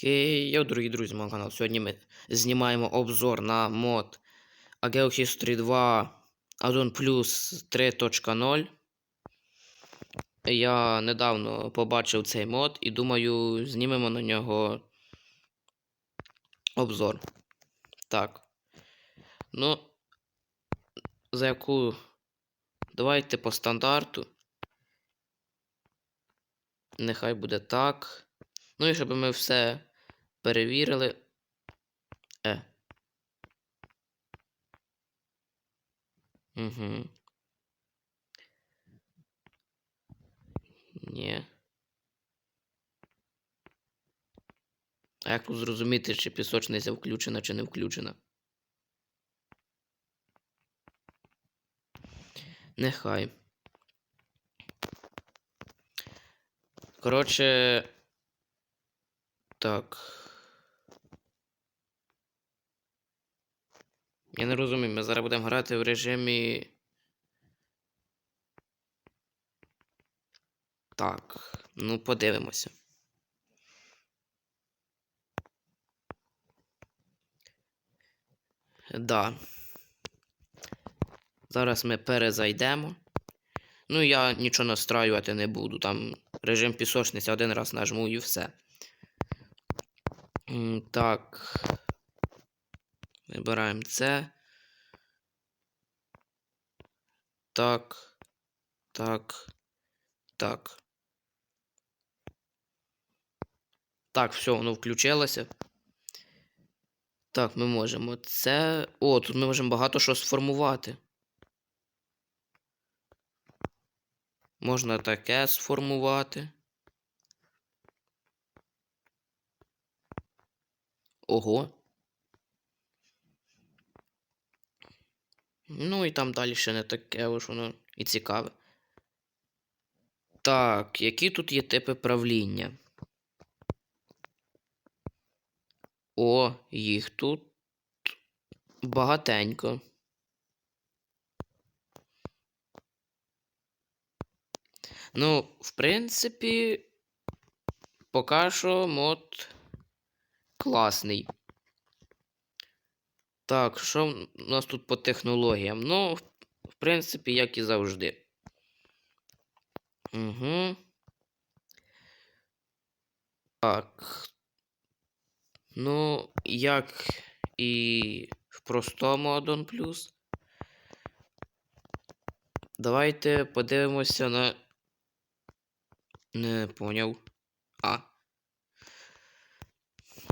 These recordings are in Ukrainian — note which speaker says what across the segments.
Speaker 1: Хей, дорогі друзі, мого каналу. Сьогодні ми знімаємо обзор на мод Ageo History 2 Addon Plus 3.0. Я недавно побачив цей мод і думаю, знімемо на нього обзор. Так. Ну, за яку. Давайте по стандарту. Нехай буде так. Ну і щоб ми все перевірили. Е. Угу. Ні. А як зрозуміти, чи пісочниця включена, чи не включена? Нехай. Коротше. Так. Я не розумію, ми зараз будемо грати в режимі. Так, ну подивимося. Да. Зараз ми перезайдемо. Ну, я нічого настраювати не буду. Там режим пісочниця один раз нажму і все. Так. Вибираємо це. Так. Так. Так. Так, все, воно включилося. Так, ми можемо це. О, тут ми можемо багато що сформувати. Можна таке сформувати. Ого. Ну і там далі ще не таке ось воно і цікаве. Так, які тут є типи правління? О, їх тут багатенько. Ну, в принципі, поки що мод класний. Так, що у нас тут по технологіям? Ну, в принципі, як і завжди. Угу. Так. Ну, як і в простому Addon Plus. Давайте подивимося на. Не поняв. А.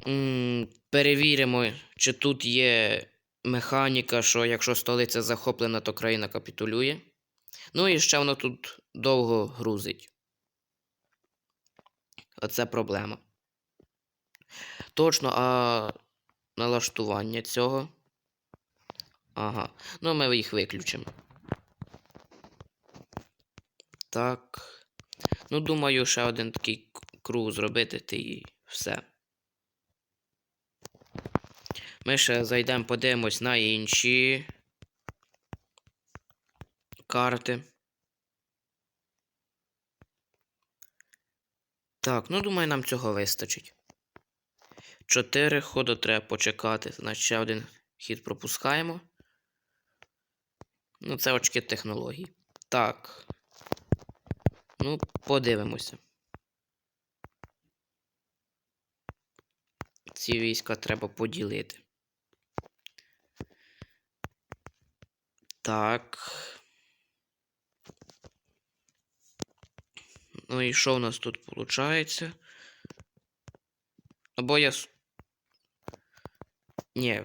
Speaker 1: М, Перевіримо, чи тут є механіка, що якщо столиця захоплена, то країна капітулює. Ну і ще воно тут довго грузить. Оце проблема. Точно, а налаштування цього. Ага. Ну, ми їх виключимо. Так. Ну, думаю, ще один такий круг зробити, та і все. Ми ще зайдемо, подивимось на інші карти. Так, ну думаю, нам цього вистачить. Чотири ходу треба почекати. Значить, ще один хід пропускаємо. Ну, це очки технологій. Так. Ну, подивимося. Ці війська треба поділити. Так. Ну і що у нас тут виходить? Або я. Ні,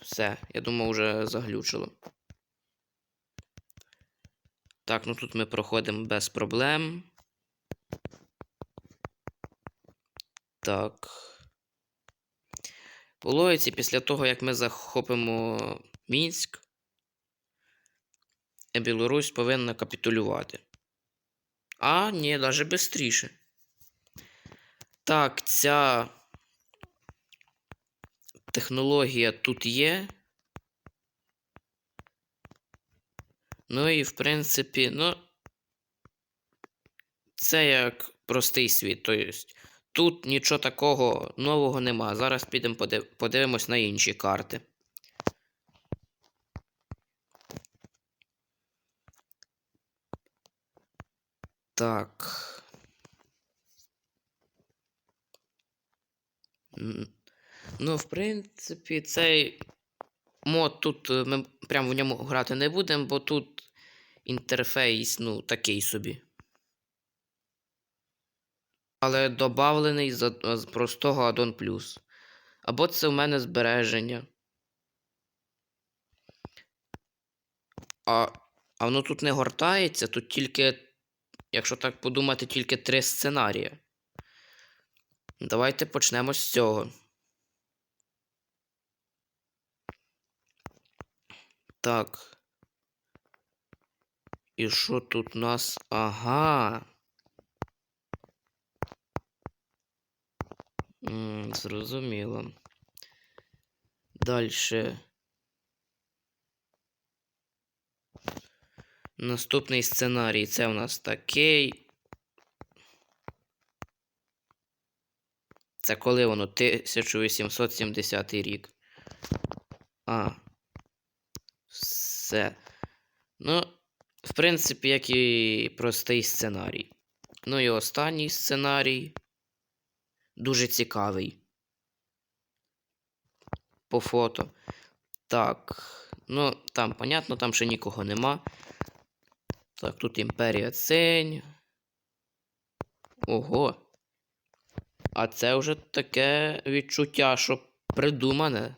Speaker 1: все. Я думав, вже заглючило. Так, ну тут ми проходимо без проблем. Так. Логіці, після того, як ми захопимо Мінськ, Білорусь повинна капітулювати. А, ні, навіть швидше. Так, ця технологія тут є. Ну і в принципі, ну. Це як простий світ. Тобто, тут нічого такого нового нема. Зараз підемо подив... подивимось на інші карти. Так. Ну, в принципі, цей мод тут е, ми прямо в ньому грати не будемо, бо тут інтерфейс, ну, такий собі. Але добавлений з, простого Addon Plus. Або це в мене збереження. А, а воно тут не гортається, тут тільки, якщо так подумати, тільки три сценарії. Давайте почнемо з цього. Так. І що тут у нас? Ага. М, зрозуміло. Дальше. Наступний сценарій це у нас такий. Це коли воно 1870 рік. А. Все. Ну, в принципі, як і простий сценарій. Ну і останній сценарій. Дуже цікавий. По фото. Так. Ну, там, понятно, там ще нікого нема. Так, тут імперія Цень. Ого. А це вже таке відчуття, що придумане.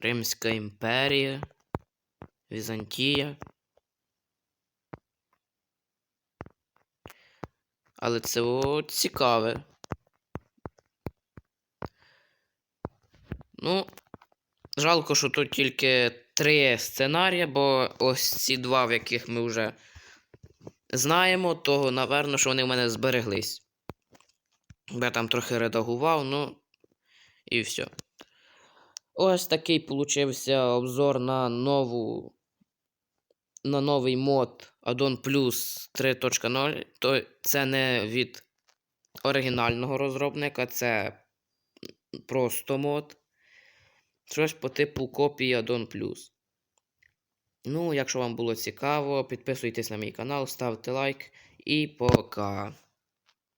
Speaker 1: Римська імперія. Візантія. Але це о, цікаве. Ну, жалко, що тут тільки три сценарії, бо ось ці два, в яких ми вже знаємо, то, напевно, що вони в мене збереглись. Я там трохи редагував, ну і все. Ось такий получився обзор на нову. На новий мод Addon Plus 3.0. То це не від оригінального розробника, це просто мод. Щось по типу копії Дон Плюс. Ну, якщо вам було цікаво, підписуйтесь на мій канал, ставте лайк і пока.